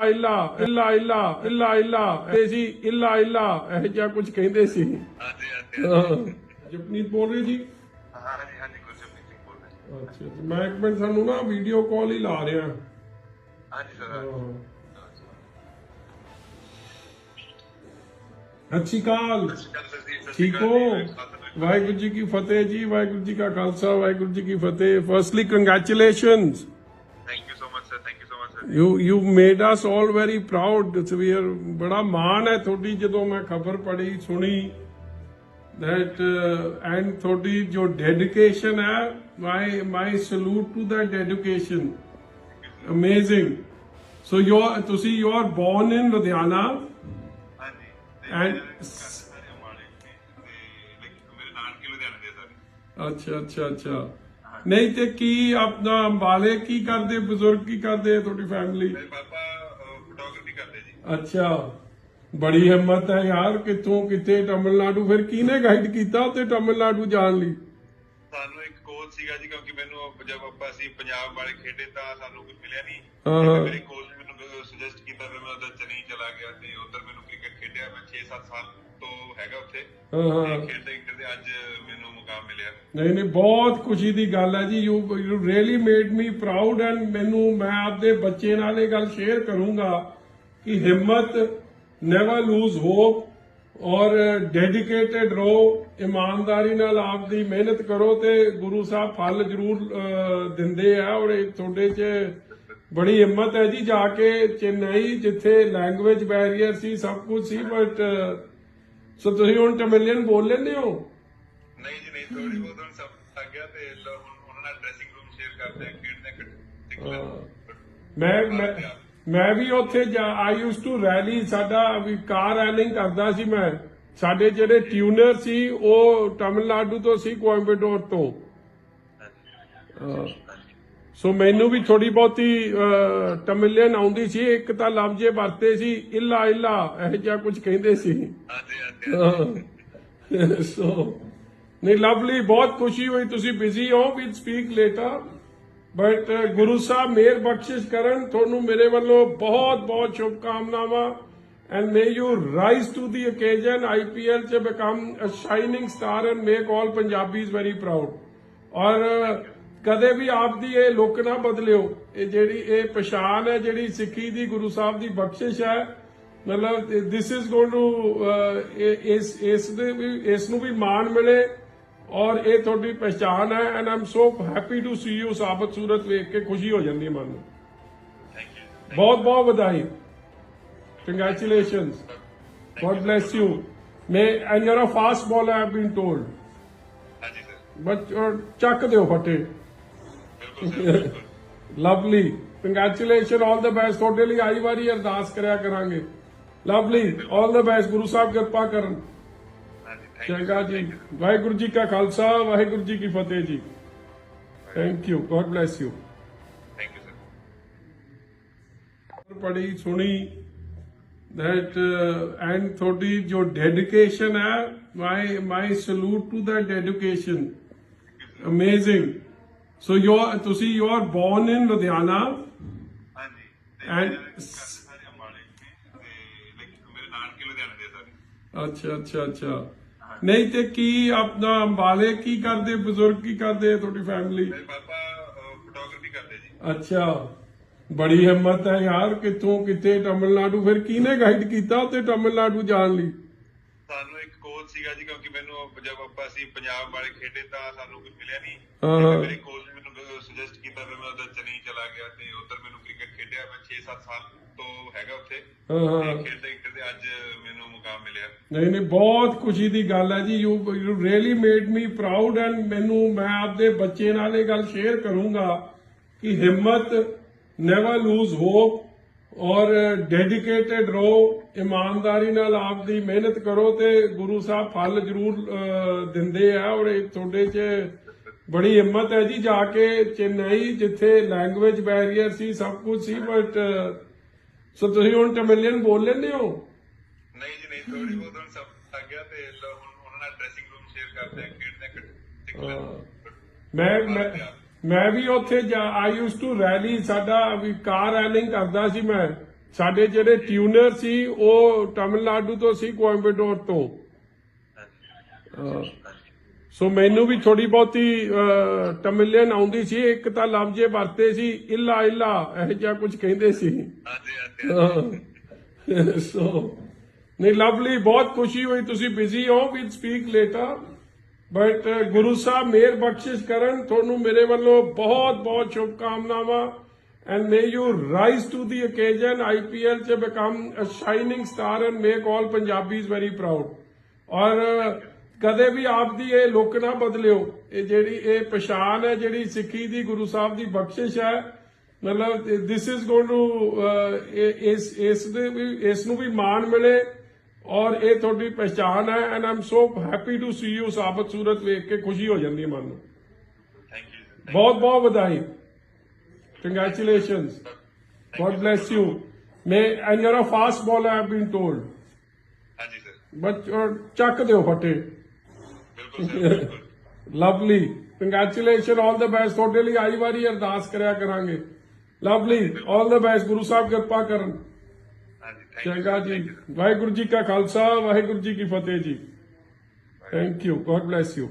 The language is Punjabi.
ਇੱਲਾ ਇੱਲਾ ਇੱਲਾ ਇੱਲਾ ਇੱਲਾ। ਇਹ ਸੀ ਇੱਲਾ ਇੱਲਾ ਇਹ ਜਿਹਾ ਕੁਝ ਕਹਿੰਦੇ ਸੀ। ਹਾਂਜੀ ਹਾਂਜੀ। ਹਾਂ। ਜਪਨੀਤ ਬੋਲ ਰਹੀ ਜੀ? ਹਾਂਜੀ ਹਾਂਜੀ ਗੁਰਜਪ੍ਰੀਤ ਸਿੰਘ ਬੋਲ ਰਿਹਾ। ਅੱਛਾ ਜੀ। ਮੈਂ ਇੱਕ ਮਿੰਟ ਸਾਨੂੰ ਨਾ ਵੀਡੀਓ ਕਾਲ ਹੀ ਲਾ ਰਿਹਾ। ਹਾਂਜੀ ਸਰ ਹਾਂ। ਸਤਿ ਸ਼੍ਰੀ ਅਕਾਲ। ਠੀਕ ਹੋ? ਵਾਹਿਗੁਰੂ ਜੀ ਕੀ ਫਤਿਹ ਜੀ ਵਾਹਿਗੁਰੂ ਜੀ ਕਾ ਖਾਲਸਾ ਵਾਹਿਗੁਰੂ ਜੀ ਕੀ ਫਤਿਹ। Firstly congratulations you so you you made us all very proud we are ਬੜਾ ਮਾਣ ਹੈ ਤੁਹਾਡੀ ਜਦੋਂ ਮੈਂ ਖਬਰ ਪੜ੍ਹੀ ਸੁਣੀ that uh, and ਤੁਹਾਡੀ ਜੋ ਡੈਡੀਕੇਸ਼ਨ ਹੈ my my salute to dedication. Amazing. So you are ਤੁਸੀਂ you are born in Ludhiana ਦੇ ਸਰ। ਅੱਛਾ ਅੱਛਾ ਅੱਛਾ। ਨਹੀਂ ਤੇ ਕੀ ਆਪਣਾ ਅੰਬਾਲੇ ਕੀ ਕਰਦੇ ਬਜ਼ੁਰਗ ਕੀ ਕਰਦੇ ਤੁਹਾਡੀ ਫੈਮਿਲੀ ਮੇਰੇ ਪਾਪਾ ਫੋਟੋਗ੍ਰਾਫੀ ਕਰਦੇ ਜੀ। ਅੱਛਾ ਬੜੀ ਹਿੰਮਤ ਹੈ ਯਾਰ ਕਿੱਥੋਂ ਕਿੱਥੇ ਤਮਿਲਨਾਡੂ ਫਿਰ ਕਿਹਨੇ ਗਾਈਡ ਕੀਤਾ ਉੱਤੇ ਤਮਿਲਨਾਡੂ ਜਾਣ ਲਈ? ਸਾਨੂੰ ਇੱਕ ਕੋਚ ਸੀਗਾ ਜੀ ਕਿਉਂਕਿ ਮੈਨੂੰ ਜਦ ਆਪਾਂ ਅਸੀਂ ਪੰਜਾਬ ਵਾਲੇ ਖੇਡੇ ਤਾਂ ਸਾਨੂੰ ਕੁਝ ਮਿਲਿਆ ਨਹੀਂ। ਹਾਂ। ਮੇਰੇ ਕੋਚ ਸੁਜੈਸਟ ਕੀਤਾ ਫਿਰ ਮੈਂ ਉਧਰ ਚੇਨਈ ਚਲਾ ਗਿਆ ਤੇ ਉਧਰ ਮੈਨੂੰ ਕ੍ਰਿਕਟ ਖੇਡਿਆ। ਮੈਂ 6-7 ਸਾਲ ਤੋਂ ਹੈਗਾ ਉੱਥੇ। ਹਾਂ ਹਾਂ। ਤੇ ਖੇਡਦੇ ਖੇਡਦੇ ਅੱਜ ਮੈਨੂੰ ਮੁਕਾਮ ਮਿਲਿਆ। ਨਹੀਂ ਨਹੀਂ ਬਹੁਤ ਖੁਸ਼ੀ ਦੀ ਗੱਲ ਹੈ ਜੀ। You you really made me proud and ਮੈਨੂੰ ਮੈਂ ਆਪਦੇ ਬੱਚੇ ਨਾਲ ਇਹ ਗੱਲ ਸ਼ੇਅਰ ਕਰੂੰਗਾ ਕਿ ਹਿੰਮਤ ਨੈਵਰ ਲੂਜ਼ ਹੋਪ ਔਰ ਡੈਡੀਕੇਟਿਡ ਰਹੋ ਇਮਾਨਦਾਰੀ ਨਾਲ ਆਪਦੀ ਮਿਹਨਤ ਕਰੋ ਤੇ ਗੁਰੂ ਸਾਹਿਬ ਫਲ ਜ਼ਰੂਰ ਅਹ, ਦਿੰਦੇ ਆ ਔਰ ਇਹ ਤੁਹਾਡੇ 'ਚ ਬੜੀ ਹਿੰਮਤ ਹੈ ਜੀ ਜਾ ਕੇ ਚੇਨਈ ਜਿੱਥੇ ਲੈਂਗੁਏਜ ਬੈਰੀਅਰ ਸੀ ਸਭ ਕੁਝ ਸੀ ਬਟ ਸੋ ਤੁਸੀਂ ਹੁਣ ਤਮਿਲੀਅਨ ਬੋਲ ਲੈਂਦੇ ਹੋ? ਨਹੀਂ ਜੀ ਨਹੀਂ ਥੋੜੀ ਬਹੁਤ ਹੁਣ ਸਭ ਲੱਗ ਗਿਆ ਤੇ ਲ- ਹੁਣ ਉਹਨਾਂ ਨਾਲ ਡਰੈਸਿੰਗ ਰੂਮ ਸ਼ੇਅਰ ਕਰਦੇ ਆ ਖੇਡਦੇ ਮੈਂ ਮੈਂ ਵੀ ਉੱਥੇ ਆਈ ਯੂਸ ਟੂ ਰੈਲੀ ਸਾਡਾ ਵੀ ਕਾਰ ਰੈਲਿੰਗ ਕਰਦਾ ਸੀ ਮੈਂ। ਸਾਡੇ ਜਿਹੜੇ ਟਿਊਨਰ ਸੀ ਉਹ ਤਮਿਲਨਾਡੂ ਤੋਂ ਸੀ ਕੋਇੰਬਟੋਰ ਤੋਂ। ਸੋ ਮੈਨੂੰ ਵੀ ਥੋੜੀ ਬਹੁਤੀ ਅਹ, ਤਮਿਲੀਅਨ ਆਉਂਦੀ ਸੀ ਇੱਕ ਤਾਂ ਲਫ਼ਜ਼ੇ ਵਰਤੇ ਸੀ ਇੱਲਾ ਇੱਲਾ ਇਹ ਜਿਹਾ ਕੁਝ ਕਹਿੰਦੇ ਸੀ। ਸੋ ਨਹੀਂ ਲਵਲੀ ਬਹੁਤ ਖੁਸ਼ੀ ਹੋਈ ਤੁਸੀਂ ਬਿਜ਼ੀ ਹੋ we speak later but Guru Sahib ਮਿਹਰ ਬਖਸ਼ਿਸ਼ ਕਰਨ ਤੁਹਾਨੂੰ ਮੇਰੇ ਵੱਲੋਂ ਬਹੁਤ ਬਹੁਤ ਸ਼ੁਭਕਾਮਨਾਵਾਂ and may you rise to the occasion IPL ਚ become a shining star and make all Punjabis very proud ਔਰ ਕਦੇ ਵੀ ਆਪਦੀ ਇਹ ਲੁੱਕ ਨਾ ਬਦਲਿਓ। ਇਹ ਜਿਹੜੀ ਇਹ ਪਛਾਣ ਹੈ ਜਿਹੜੀ ਸਿੱਖੀ ਦੀ ਗੁਰੂ ਸਾਹਿਬ ਦੀ ਬਖਸ਼ਿਸ਼ ਹੈ ਮਤਲਬ ਦਿਸ ਇਜ਼ ਗੋਇੰ ਟੂ ਇਸ ਇਸ ਦੇ ਵੀ ਇਸ ਨੂੰ ਵੀ ਮਾਣ ਮਿਲੇ ਔਰ ਇਹ ਤੁਹਾਡੀ ਪਛਾਣ ਹੈ and am so happy to see you ਸਾਬਤ ਸੂਰਤ ਵੇਖ ਕੇ ਖੁਸ਼ੀ ਹੋ ਜਾਂਦੀ ਹੈ ਮਨ ਨੂੰ। ਯੂ ਬਹੁਤ ਬਹੁਤ ਵਧਾਈ। Congratulations bless you. May and you're a fast bowler, I've been told. ਹਾਂਜੀ ਸਰ But you're ਚੱਕ ਦਿਓ ਫਟੇ lovely congratulation all the best ਤੁਹਾਡੇ ਲਈ ਆਈ ਵਾਰੀ ਅਰਦਾਸ ਕਰਿਆ ਕਰਾਂਗੇ। Lovely all the best Guru Sahib ਕਿਰਪਾ ਕਰਨ। ਹਾਂਜੀ ਥੈਂਕ ਯੂ ਚੰਗਾ ਜੀ। ਵਾਹਿਗੁਰੂ ਜੀ ਕਾ ਖਾਲਸਾ ਵਾਹਿਗੁਰੂ ਜੀ ਕੀ ਫਤਿਹ ਜੀ। Thank you god bless you thank you sir ਪੜੀ ਸੁਣੀ that uh, and ਤੁਹਾਡੀ ਜੋ ਡੈਡੀਕੇਸ਼ਨ ਹੈ my my salute to that dedication. Amazing. So you are ਤੁਸੀਂ you are born in Ludhiana ਹਾਂਜੀ ਤੇ And- ਮੇਰੇ ਸਾਰੇ ਅੰਬਾਲੇ ਤੇ like ਮੇਰੇ ਨਾਨਕੇ ਲੁਧਿਆਣੇ ਦੇ ਸਰ। ਅੱਛਾ ਅੱਛਾ ਅੱਛਾ। ਨਹੀਂ ਤੇ ਕੀ ਆਪਣਾ ਅੰਬਾਲੇ ਕੀ ਕਰਦੇ ਬਜ਼ੁਰਗ ਕੀ ਕਰਦੇ ਤੁਹਾਡੀ ਫੈਮਿਲੀ ਮੇਰੇ ਪਾਪਾ ਫੋਟੋਗ੍ਰਾਫੀ ਕਰਦੇ ਜੀ। ਅੱਛਾ। ਬੜੀ ਹਿੰਮਤ ਹੈ ਯਾਰ ਕਿੱਥੋਂ ਕਿੱਥੇ ਤਮਿਲਨਾਡੂ। ਫਿਰ ਕਿਹਨੇ ਗਾਈਡ ਕੀਤਾ ਉੱਤੇ ਤਮਿਲਨਾਡੂ ਜਾਣ ਲਈ? ਸਾਨੂੰ ਇੱਕ ਕੋਚ ਸੀਗਾ ਜੀ ਕਿਉਂਕਿ ਮੈਨੂੰ ਜਦ ਆਪਾਂ ਅਸੀਂ ਪੰਜਾਬ ਵਾਲੇ ਖੇਡੇ ਤਾਂ ਸਾਨੂੰ ਕੁਝ ਮਿਲਿਆ ਨਹੀਂ। ਤੇ ਮੇਰੇ ਕੋਚ ਨੇ ਮੈਨੂੰ ਸੁਜੈਸਟ ਕੀਤਾ ਫਿਰ ਮੈਂ ਉਧਰ ਚੇਨਈ ਚਲਾ ਗਿਆ ਤੇ ਉਧਰ ਮੈਨੂੰ ਕ੍ਰਿਕਟ ਖੇਡਿਆ। ਮੈਂ 6-7 ਸਾਲ ਤੋਂ ਹੈਗਾ ਉੱਥੇ। ਤੇ ਖੇਡਦੇ ਖੇਡਦੇ ਅੱਜ ਮੈਨੂੰ ਮੁਕਾਮ ਮਿਲਿਆ। ਨਹੀਂ ਨਹੀਂ ਬਹੁਤ ਖੁਸ਼ੀ ਦੀ ਗੱਲ ਹੈ ਜੀ। You you really made me proud and ਮੈਨੂੰ ਮੈਂ ਆਪਦੇ ਬੱਚੇ ਨਾਲ ਇਹ ਗੱਲ ਸ਼ੇਅਰ ਕਰੂੰਗਾ ਕਿ ਹਿੰਮਤ ਨੈਵਰ ਲੂਜ਼ ਹੋਪ ਔਰ ਡੈਡੀਕੇਟਿਡ ਰਹੋ ਇਮਾਨਦਾਰੀ ਨਾਲ ਆਪਦੀ ਮਿਹਨਤ ਕਰੋ ਤੇ ਗੁਰੂ ਸਾਹਿਬ ਫਲ ਜ਼ਰੂਰ ਦਿੰਦੇ ਆ ਔਰ ਇਹ ਤੁਹਾਡੇ 'ਚ ਬੜੀ ਹਿੰਮਤ ਹੈ ਜੀ ਜਾ ਕੇ ਚੇਨਈ ਜਿੱਥੇ ਲੈਂਗੁਏਜ ਬੈਰੀਅਰ ਸੀ ਸਭ ਕੁਝ ਸੀ ਬਟ ਸੋ ਤੁਸੀਂ ਹੁਣ ਤਮਿਲੀਅਨ ਬੋਲ ਲੈਂਦੇ ਹੋ? ਨਹੀਂ ਜੀ ਨਹੀਂ ਥੋੜੀ ਬਹੁਤ ਹੁਣ ਸਭ ਲੱਗ ਗਿਆ ਤੇ ਹੁਣ ਉਹਨਾਂ ਨਾਲ ਡਰੈਸਿੰਗ ਰੂਮ ਸ਼ੇਅਰ ਕਰਦੇ ਆ ਖੇਡਦੇ ਆ ਮੈਂ ਮੈਂ ਮੈਂ ਵੀ ਉੱਥੇ ਆਈ ਯੂਸ ਟੂ ਰੈਲੀ ਸਾਡਾ ਵੀ ਕਾਰ ਰੈਲਿੰਗ ਕਰਦਾ ਸੀ ਮੈਂ। ਸਾਡੇ ਜਿਹੜੇ ਟਿਊਨਰ ਸੀ ਉਹ ਤਾਮਿਲਨਾਡੂ ਤੋਂ ਸੀ ਕੋਇੰਬਟੋਰ ਤੋਂ। ਸੋ ਮੈਨੂੰ ਵੀ ਥੋੜੀ ਬਹੁਤੀ ਤਮਿਲੀਅਨ ਆਉਂਦੀ ਸੀ ਇੱਕ ਤਾਂ ਲਫ਼ਜ਼ ਜੇ ਵਰਤੇ ਸੀ ਇੱਲਾ ਇੱਲਾ ਇਹ ਜਿਹਾ ਕੁਝ ਕਹਿੰਦੇ ਸੀ। ਹਾਂਜੀ ਹਾਂਜੀ ਸੋ ਨਹੀਂ ਲਵਲੀ ਬਹੁਤ ਖੁਸ਼ੀ ਹੋਈ ਤੁਸੀਂ ਬਿਜ਼ੀ ਹੋ we speak later but Guru Sahib ਮੇਰ ਬਖਸ਼ਿਸ਼ ਕਰਨ, ਤੁਹਾਨੂੰ ਮੇਰੇ ਵੱਲੋਂ ਬਹੁਤ ਬਹੁਤ ਸ਼ੁਭਕਾਮਨਾਵਾਂ। And may you rise to the occasion IPL ਚ become a shining star and make all Punjabis very proud ਔਰ ਕਦੇ ਵੀ ਆਪ ਦੀ ਇਹ ਲੁੱਕ ਨਾ ਬਦਲਿਓ। ਇਹ ਜਿਹੜੀ ਇਹ ਪਛਾਣ ਹੈ, ਜਿਹੜੀ ਸਿੱਖੀ ਦੀ ਗੁਰੂ ਸਾਹਿਬ ਦੀ ਬਖਸ਼ਿਸ਼ ਹੈ, ਮਤਲਬ ਦਿਸ ਇਜ਼ ਗੋਇੰ ਟੂ ਇਸ ਇਸ ਦੇ ਇਸ ਨੂੰ ਵੀ ਮਾਣ ਮਿਲੇ। ਔਰ ਇਹ ਤੁਹਾਡੀ ਪਛਾਣ ਹੈ and am so happy to see you ਸਾਬਤ ਸੂਰਤ ਵੇਖ ਕੇ ਖੁਸ਼ੀ ਹੋ ਜਾਂਦੀ ਹੈ ਮਨ ਨੂੰ ਥੈਂਕ ਯੂ ਬਹੁਤ ਬਹੁਤ ਵਧਾਈ congratulations God bless you. May and you're a fast bowler, I've been told. ਹਾਂਜੀ ਸਰ But uh, ਚੱਕ ਦਿਓ ਫਟੇ ਬਿਲਕੁਲ ਸਰ ਬਿਲਕੁਲ lovely congratulation all the best ਤੁਹਾਡੇ ਲਈ ਆਈ ਵਾਰੀ ਅਰਦਾਸ ਕਰਿਆ ਕਰਾਂਗੇ Lovely all the best Guru Sahib ਕਿਰਪਾ ਕਰਨ ਹਾਂਜੀ ਥੈਂਕ ਯੂ ਚੰਗਾ ਜੀ ਵਾਹਿਗੁਰੂ ਜੀ ਕਾ ਖਾਲਸਾ ਵਾਹਿਗੁਰੂ ਜੀ ਕੀ ਫਤਿਹ ਜੀ। Thank you god bless you